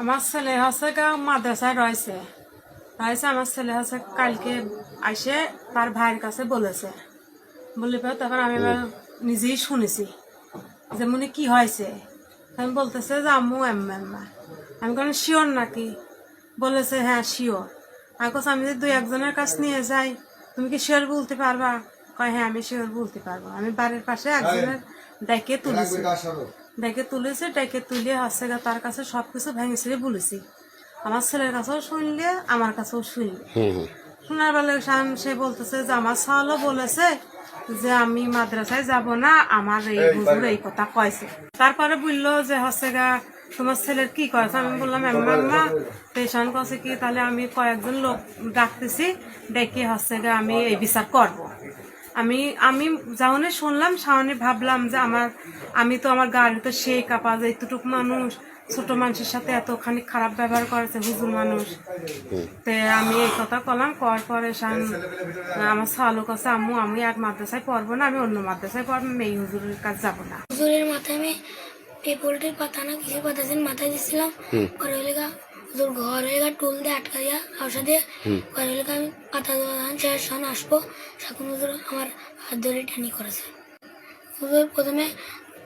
আমার ছেলে হচ্ছে মাদ্রাসায় রয়েছে। রয়েছে আমার ছেলে হচ্ছে কালকে এসে তার ভাইয়ের কাছে বলেছে। বলে পরে তখন আমি এবার নিজেই শুনেছি যে মনে কি হয়েছে? আমি বলতেছে যে আম্মু এম্মা এম্মা আমি কোনো শিওর নাকি? বলেছে হ্যাঁ শিওর আমি কাছে আমি যদি দুই একজনের কাছ নিয়ে যাই তুমি কি শিওর বলতে পারবা? কয় হ্যাঁ আমি শিওর বলতে পারব। আমি বাড়ির পাশে একজনের ডেকে তুলেছি। ডেকে তুলেছে ডেকে তুলে হচ্ছে গা তার কাছে সবকিছু ভেঙে ছিঁড়ে বলেছি। আমার ছেলের কাছেও শুনলে আমার কাছেও শুনলে। শোনার বেলা শান সে বলতেছে যে আমার সালও বলেছে যে আমি মাদ্রাসায় যাব না আমার এই হুজুর এই কথা কয়েছে। তারপরে বলল যে হচ্ছে গা তোমার ছেলের কি কয়েছে আমি বললাম এম্মা পেশান কছে কি? তাহলে আমি কয়েকজন লোক ডাকতেছি ডেকে হচ্ছে গা আমি এই বিচার করব। আমি আমি যখনই শুনলাম সামনে ভাবলাম যে আমার আমি তো আমার গাড়ি তো সেই কাপা যে এতটুকু মানুষ ছোট মানুষের সাথে এতখানি খারাপ ব্যবহার করেছে হুজুর মানুষ। তে আমি এই কথা কলাম করার পরে শান আমার সালু কাছে আম্মু আমি আর মাদ্রাসায় পড়ব না আমি অন্য মাদ্রাসায় পড়ব এই হুজুরের কাছে যাব না। হুজুরের মাথায় আমি এই পোল্ট্রির পাতা না কিছু পাতা দিন মাথায় দিছিলাম পরে হলে হুজুর ঘর হয়ে গা টুল দিয়ে আটকা দিয়া পরে হলে আমি পাতা দেওয়া শেষ সন আসব। সাকুন হুজুর আমার হাত ধরে টানি করেছে। হুজুর প্রথমে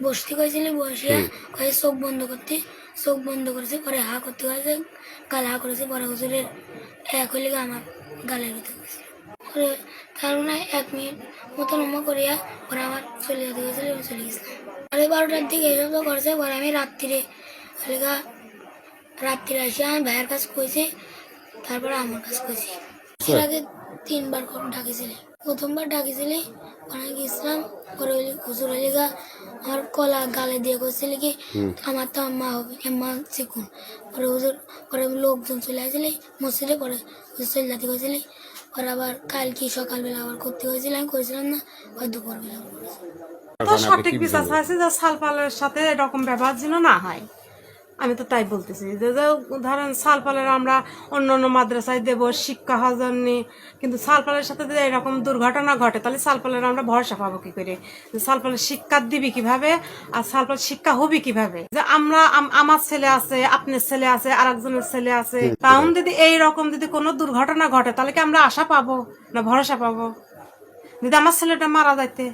বসতে কয়েছিল বসিয়া কয়ে চোখ বন্ধ করতে। চোখ বন্ধ করেছে পরে হা করতে কয়েছে গাল হা করেছে পরে হুজুরের এক হলে আমার গালের ভিতরে পরে তার মানে এক মিনিট মতো নমা করিয়া পরে আমার চলে যেতে গেছিল চলে গেছিলাম পরে বারোটার দিকে এইসব তো করছে পরে আমি রাত্রিরে হলিগা রাত্রিরে আসি আমি ভাইয়ের কাছে কইছি তারপরে আমার কাছে কইছি। এর আগে তিনবার ডাকিছিলে? প্রথমবার ডাকিছিলি ওখানে গেছিলাম পরে ওই হুজুর হলিগা আমার কলা গালে দিয়ে কইছিল কি আমার তো আম্মা হবে আম্মা শিখুন পরে হুজুর পরে লোকজন চলে আসলে মসজিদে পরে হুজুর চলে যেতে কইছিলি পরে আবার কাল কি সকালবেলা আবার করতে হয়েছিল আমি করেছিলাম না ওই দুপুরবেলা করেছি সঠিক বিচার চাইছে যে সালপালের সাথে এরকম ব্যবহার যেন না হয়। আমি তো তাই বলতেছি যে ধরেন সালপালের আমরা অন্য অন্য মাদ্রাসায় দেব শিক্ষা জন্য কিন্তু সালপালের সাথে যদি এরকম দুর্ঘটনা ঘটে তাহলে সালপালের আমরা ভরসা পাবো কি করে? যে সালপালের শিক্ষা দিবি কীভাবে আর সালপাল শিক্ষা হবি কীভাবে? যে আমরা আমার ছেলে আছে আপনার ছেলে আছে আর একজনের ছেলে আছে তাহলে যদি এই রকম যদি কোনো দুর্ঘটনা ঘটে তাহলে কি আমরা আশা পাবো না ভরসা পাবো? যদি আমার ছেলেটা মারা যাইতে